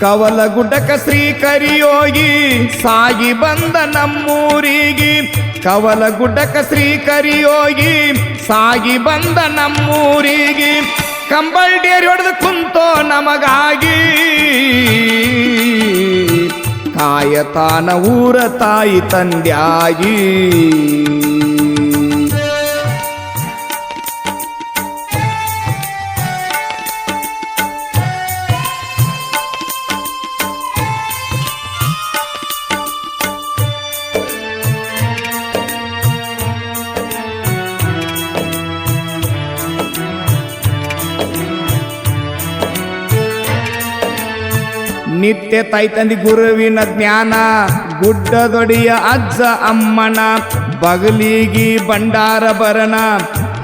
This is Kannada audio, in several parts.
ಕವಲ ಗುಡ್ಡಕ ಶ್ರೀ ಕರಿಯೋಗಿ ಸಾಗಿ ಬಂದ ನಮ್ಮೂರಿಗೆ. ಕವಲ ಗುಡ್ಡಕ ಶ್ರೀ ಕರಿಯೋಗಿ ಸಾಗಿ ಬಂದ ನಮ್ಮೂರಿಗೆ. ಕಂಬಲ್ ಡೇರಿ ಹೊಡೆದು ಕುಂತೋ ನಮಗಾಗಿ. ಕಾಯತಾನ ಊರ ತಾಯಿ ತಂದ್ಯಾಗಿ. ನಿತ್ಯ ತೈತಂದಿ ಗುರುವಿನ ಜ್ಞಾನ, ಗುಡ್ಡದೊಡಿಯ ಅಜ್ಜ ಅಮ್ಮನ, ಬಗಲಿಗಿ ಭಂಡಾರ ಬರಣ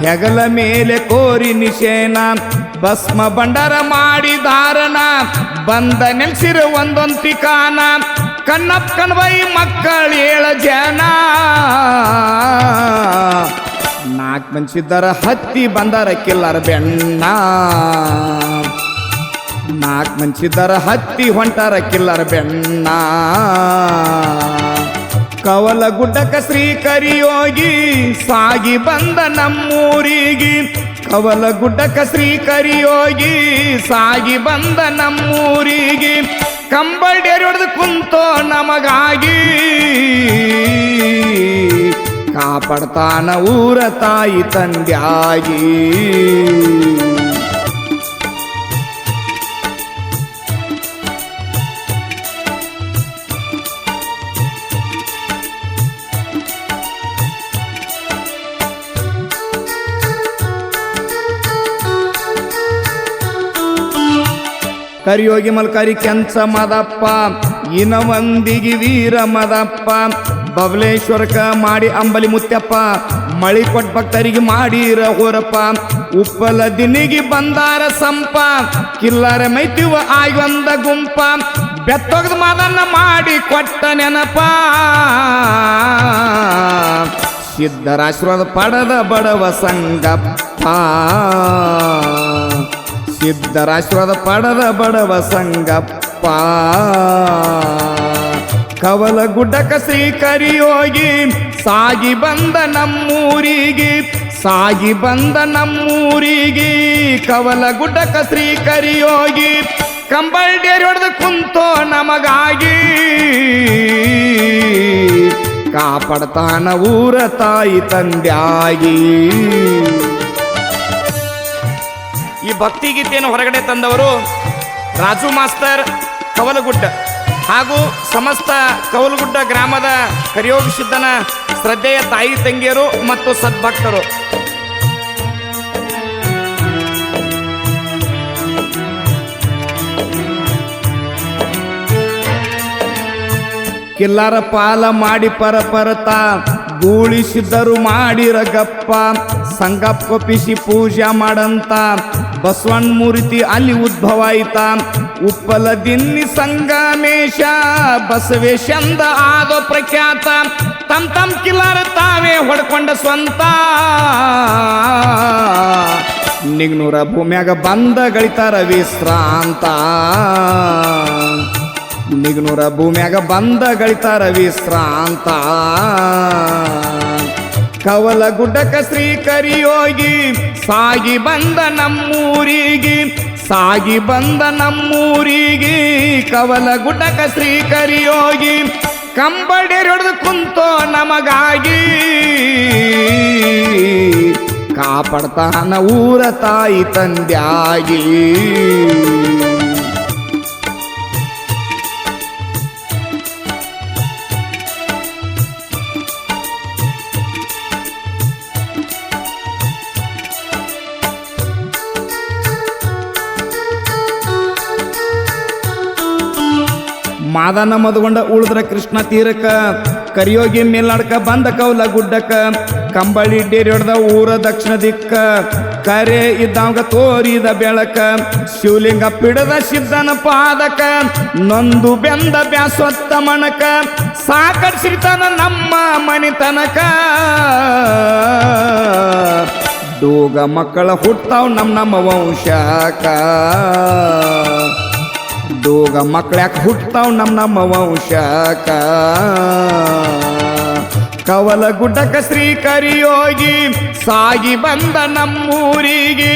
ಹೆಗಲ ಮೇಲೆ ಕೋರಿ ನಿಶೇನ ಭಸ್ಮ ಭಂಡಾರ ಮಾಡಿ ಧಾರಣ, ಬಂದ ನೆನ್ಸಿರು ಒಂದೊಂದು ಟಿಕಾನ ಕಣ್ಣಪ್ಪ ಕಣ್ಬೈ ಮಕ್ಕಳು ಏಳ ಜನ. ನಾಲ್ಕು ಮನ್ಸಿದ್ದಾರ ಹತ್ತಿ ಬಂದಾರ ಕಿಲ್ಲರ ಬೆಣ್ಣ. ನಾಲ್ಕು ಮನ್ಸಿದ್ದರ ಹತ್ತಿ ಹೊಂಟಾರ ಕಿಲ್ಲರ ಬೆನ್ನ. ಕವಲ ಗುಡ್ಡಕ ಶ್ರೀ ಕರಿಯೋಗಿ, ಸಾಗಿ ಬಂದ ನಮ್ಮೂರಿಗೆ. ಕವಲ ಗುಡ್ಡಕ ಶ್ರೀ ಕರಿಯೋಗಿ, ಸಾಗಿ ಬಂದ ನಮ್ಮೂರಿಗೆ. ಕಂಬಲ್ ಡೇರಿ ಹೊಡೆದು ಕುಂತೋ ನಮಗಾಗಿ. ಕಾಪಾಡ್ತಾನ ಊರ ತಾಯಿ ತಂದ್ಯಾಗಿ. ಕರಿಯೋಗಿ ಮಲ್ಕರಿ ಕೆಂಚ ಮದಪ್ಪ ಇನ ಮಂದಿಗೆ ವೀರ ಮದಪ್ಪ ಬಬಲೇಶ್ವರಕ ಮಾಡಿ ಅಂಬಲಿ ಮುತ್ಯಪ್ಪ, ಮಳಿ ಕೊಟ್ಟ ಭಕ್ತರಿಗೆ ಮಾಡಿರ ಹೋರಪ್ಪ ಉಪ್ಪಲ ದಿನಿಗೆ ಬಂದಾರ ಸಂಪ, ಕಿಲ್ಲರ ಮೈತಿವ ಆಯ್ಗೊಂದ ಗುಂಪ, ಬೆತ್ತೊಗದ ಮಾದನ್ನ ಮಾಡಿ ಕೊಟ್ಟ ನೆನಪ. ಸಿದ್ಧರಾಶ್ರದ ಪಡದ ಬಡವ ಸಂಗಪ್ಪ. ಸಿದ್ಧರಾಶ್ರದ ಪಡದ ಬಡವ ಸಂಗಪ್ಪ. ಕವಲ ಗುಡ್ಡಕ ಶ್ರೀ ಕರಿಯೋಗಿ ಸಾಗಿ ಬಂದ ನಮ್ಮೂರಿಗೆ, ಸಾಗಿ ಬಂದ ನಮ್ಮೂರಿಗೆ. ಕವಲ ಗುಡ್ಡಕ ಶ್ರೀ ಕರಿಯೋಗಿ ಕಂಬಲ್ ಡೇರಿ ಹೊಡೆದು ಕುಂತೋ ನಮಗಾಗಿ. ಕಾಪಾಡ್ತಾನ ಊರ ತಾಯಿ ತಂದ್ಯಾಗಿ ಈ ಭಕ್ತಿಗೀತೆಯನ್ನು ಹೊರಗಡೆ ತಂದವರು ರಾಜು ಮಾಸ್ತರ್ ಕವಲಗುಡ್ಡ ಹಾಗೂ ಸಮಸ್ತ ಕವಲಗುಡ್ಡ ಗ್ರಾಮದ ಕರಿಯೋಗ ಸಿದ್ಧನ ಶ್ರದ್ಧೆಯ ತಾಯಿ ತಂಗಿಯರು ಮತ್ತು ಸದ್ಭಕ್ತರು. ಕಿಲ್ಲರ ಪಾಲ ಮಾಡಿ ಪರ ಪರತ, ಗೂಳಿಸಿದ್ದರು ಮಾಡಿರ ಗಪ್ಪ ಸಂಗಪ್ಪ ಪಿಸಿ ಪೂಜೆ ಮಾಡಂತ ಬಸವಣ್ಣ ಮೂರ್ತಿ ಅಲ್ಲಿ ಉದ್ಭವ ಆಯ್ತ. ಉಪ್ಪಲ ದಿನ್ನಿ ಸಂಗಮೇಶ ಬಸವೇಶಂದ ಆದೋ ಪ್ರಖ್ಯಾತ. ತಮ್ ತಮ್ ಕಿಲ್ಲಾರ ತಾವೇ ಹೊಡ್ಕೊಂಡ ಸ್ವಂತ. ನಿಗ್ನೂರ ಭೂಮ್ಯಾಗ ಬಂದ ಗಳಿತಾರ ವಿಶ್ರಾಂತ ನಿಗ್ನೂರ ಭೂಮ್ಯಾಗ ಬಂದ ಗಳಿತಾರ ವಿಶ್ರಾಂತ ಕವಲ ಗುಡ್ಡಕ ಶ್ರೀ ಕರಿಯೋಗಿ, ಸಾಗಿ ಬಂದ ನಮ್ಮೂರಿಗೆ, ಸಾಗಿ ಬಂದ ನಮ್ಮೂರಿಗೆ, ಕವಲ ಗುಡ್ಡಕ ಶ್ರೀ ಕರಿಯೋಗಿ ಕಂಬಡೇರಿ ಹೊಡೆದು ಕುಂತೋ ನಮಗಾಗಿ. ಕಾಪಾಡ್ತಾನ ಊರ ತಾಯಿ ತಂದ್ಯಾಗಿ. ಮಾದನ ಮದ್ಗೊಂಡ ಉಳಿದ್ರ ಕೃಷ್ಣ ತೀರಕ, ಕರಿಯೋಗಿ ಮೇಲ್ನಡ್ಕ ಬಂದ ಕೌಲ ಗುಡ್ಡಕ, ಕಂಬಳಿ ಡೇರಿ ಹೊಡೆದ ಊರ ದಕ್ಷಿಣ ದಿಕ್ಕ, ಕರೆ ಇದ್ದಂಗ ತೋರಿದ ಬೆಳಕ, ಶಿವಲಿಂಗ ಪಿಡದ ಸಿದ್ಧನ ಪಾದಕ, ನೊಂದು ಬೆಂದ ಬ್ಯಾಸೊತ್ತ ಮಣಕ ಸಾಕರ್ಷಿತನ ನಮ್ಮ ಮನಿತನಕ. ದೋಗ ಮಕ್ಕಳ ಹುಟ್ತಾವ್ ನಮ್ಮ ನಮ್ಮ ವಂಶಕ. ದೂಗ ಮಕ್ಳ್ಯಾಕ ಹುಟ್ತಾವ್ ನಮ್ಮ ನಮ್ಮ ವಂಶಕ. ಕವಲ ಗುಡ್ಡಕ ಶ್ರೀ ಕರಿಯೋಗಿ, ಸಾಗಿ ಬಂದ ನಮ್ಮೂರಿಗೆ,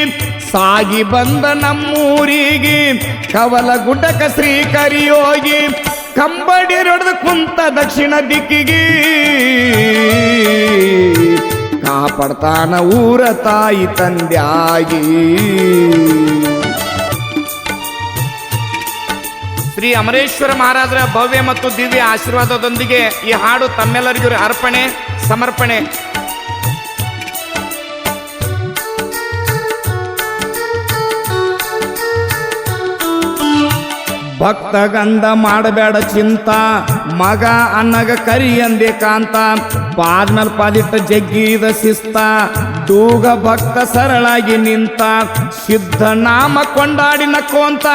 ಸಾಗಿ ಬಂದ ನಮ್ಮೂರಿಗೆ. ಕವಲ ಗುಡ್ಡಕ ಶ್ರೀ ಕರಿಯೋಗಿ, ಕಂಬಡಿ ರೊಡೆದು ಕುಂತ ದಕ್ಷಿಣ ದಿಕ್ಕಿಗೆ. ಕಾಪಾಡ್ತಾನ ಊರ ತಾಯಿ ತಂದ್ಯಾಗಿ. ಶ್ರೀ ಅಮರೇಶ್ವರ ಮಹಾರಾಜರ ಭವ್ಯ ಮತ್ತು ದಿವ್ಯ ಆಶೀರ್ವಾದದೊಂದಿಗೆ ಈ ಹಾಡು ತಮ್ಮೆಲ್ಲರಿಗೂ ಅರ್ಪಣೆ, ಸಮರ್ಪಣೆ. ಭಕ್ತ ಗಂಧ ಮಾಡಬೇಡ ಚಿಂತ, ಮಗ ಅನ್ನಗ ಕರಿ ಅಂದೆ ಕಾಂತ. ಪಾದ್ಮೇಲೆ ಪಾದಿಟ್ಟ ಜಗ್ಗಿದ ಶಿಸ್ತ ದೂಗ ಭಕ್ತ ಸರಳಾಗಿ ನಿಂತ, ಸಿದ್ಧ ನಾಮ ಕೊಂಡಾಡಿ ನಕ್ಕೋಂತ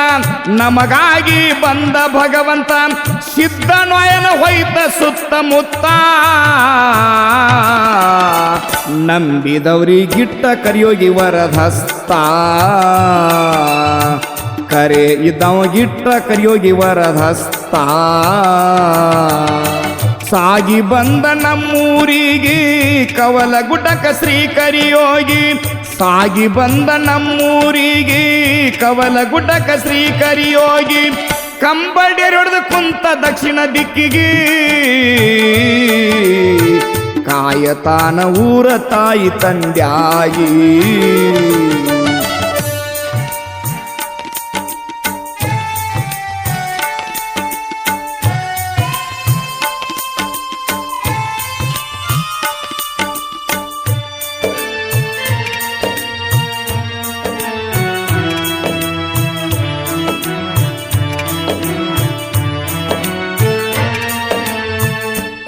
ನಮಗಾಗಿ ಬಂದ ಭಗವಂತ, ಸಿದ್ಧ ನೋಯನ ಹೊಯ್ತ ಸುತ್ತಮುತ್ತ ನಂಬಿದವರಿಗಿಟ್ಟ ಕರಿಯೋಗಿ ವರದಸ್ತ. ಕರೆ ಇದ್ದವಗಿಟ್ಟ ಕರಿಯೋಗಿ ವರದಸ್ತ. ಸಾಗಿ ಬಂದ ನಮ್ಮೂರಿಗೆ, ಕವಲ ಗುಟಕ ಶ್ರೀ ಕರಿಯೋಗಿ. ಸಾಗಿ ಬಂದ ನಮ್ಮೂರಿಗೆ, ಕವಲ ಗುಟಕ ಶ್ರೀ ಕರಿಯೋಗಿ. ಕಂಬಡಿಯರೊಡೆದು ಕುಂತ ದಕ್ಷಿಣ ದಿಕ್ಕಿಗೆ. ಕಾಯತಾನ ಊರ ತಾಯಿ ತಂದ್ಯಾಗಿ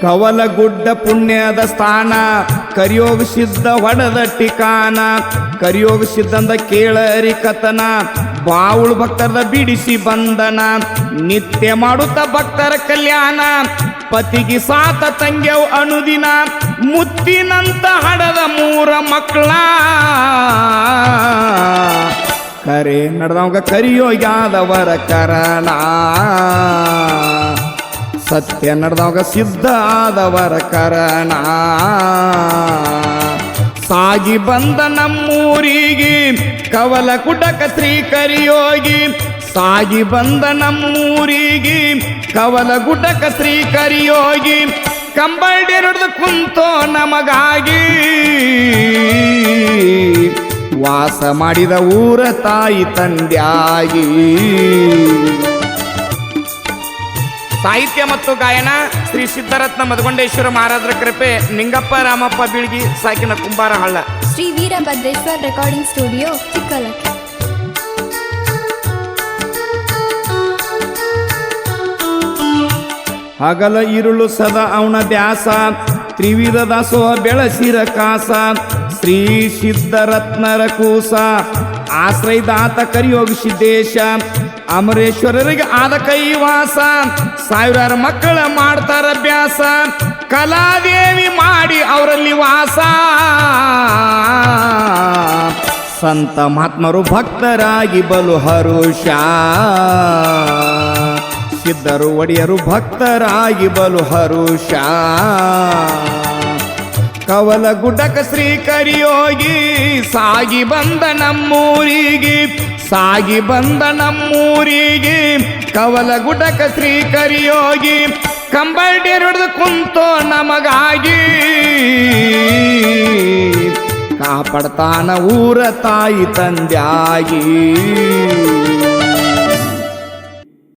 ಕವಲಗುಡ್ಡ ಪುಣ್ಯದ ಸ್ಥಾನ, ಕರಿಯೋಗ ಸಿದ್ಧ ಹೊಡೆದ ಟಿಕಾನ ಕರಿಯೋಗ ಸಿದ್ಧಂದ ಕೇಳರಿ ಕತನ ಬಾವುಳು ಭಕ್ತರದ ಬಿಡಿಸಿ ಬಂದನ ನಿತ್ಯ ಮಾಡುತ್ತ ಭಕ್ತರ ಕಲ್ಯಾಣ, ಪತಿಗೆ ಸಾತ ತಂಗ್ಯವು ಅನುದಿನ, ಮುತ್ತಿನಂತ ಹಡದ ಮೂರ ಮಕ್ಕಳ. ಕರೆ ನಡೆದವಂಗ ಕರಿಯೋಗ್ಯಾದವರ ಕರಣ. ಸತ್ಯ ನಡೆದವಾಗ ಸಿದ್ಧ ಆದವರ ಕರಣ. ಸಾಗಿ ಬಂದ ನಮ್ಮೂರಿಗೆ ಕವಲ ಕುಟಕ ಶ್ರೀ ಕರಿಯೋಗಿ ಸಾಗಿ ಬಂದ ನಮ್ಮೂರಿಗೆ ಕವಲ ಗುಟಕ ಶ್ರೀ ಕರಿಯೋಗಿ ನಡೆದು ಕುಂತೋ ನಮಗಾಗಿ. ವಾಸ ಮಾಡಿದ ಊರ ತಾಯಿ ತಂದ್ಯಾಗಿ ಸಾಹಿತ್ಯ ಮತ್ತು ಗಾಯನ ಶ್ರೀ ಸಿದ್ಧರತ್ನ ಮಧುಗೊಂಡೇಶ್ವರ ಮಹಾರಾಜರ ಕೃಪೆ ನಿಂಗಪ್ಪ ರಾಮಪ್ಪ ಬೀಳ್ಗಿ ಸಾಕಿನ ಕುಂಬಾರ ಹಳ್ಳ ಶ್ರೀ ವೀರಭದ್ರೇಶ್ವರ ರೆಕಾರ್ಡಿಂಗ್ ಸ್ಟುಡಿಯೋ ಚಿಕ್ಕಲಕ್ಕಿ. ಹಗಲ ಇರುಳು ಸದಾ ಅವನ ದ್ಯಾಸ ತ್ರಿವಿಧ ದಾಸೋಹ ಬೆಳಸಿರ ಕಾಸ ಶ್ರೀ ಸಿದ್ಧರತ್ನರ ಕೂಸ. ಆಶ್ರಯದಾತ ಕರಿಯೋಗ ಸಿದ್ದೇಶ ಅಮರೇಶ್ವರರಿಗೆ ಆದ ಕೈವಾಸ. ಸಾವಿರಾರು ಮಕ್ಕಳ ಮಾಡ್ತಾರ ಅಭ್ಯಾಸ. ಕಲಾದೇವಿ ಮಾಡಿ ಅವರಲ್ಲಿ ವಾಸ. ಸಂತ ಮಹಾತ್ಮರು ಭಕ್ತರಾಗಿ ಬಲು ಹರುಷ. ಸಿದ್ಧರು ಒಡೆಯರು ಭಕ್ತರಾಗಿ ಬಲು ಹರುಷ. ಕವಲ ಗುಡಕ ಶ್ರೀ ಕರಿಯೋಗಿ, ಸಾಗಿ ಬಂದ ನಮ್ಮೂರಿಗೆ, ಸಾಗಿ ಬಂದ ನಮ್ಮೂರಿಗೆ, ಕವಲ ಗುಡಕ ಶ್ರೀ ಕರಿಯೋಗಿ, ಕಂಬಳ್ಳಿ ಹಿಡಿದು ಕುಂತೋ ನಮಗಾಗಿ. ಕಾಪಾಡ್ತಾನ ಊರ ತಾಯಿ ತಂದ್ಯಾಗಿ.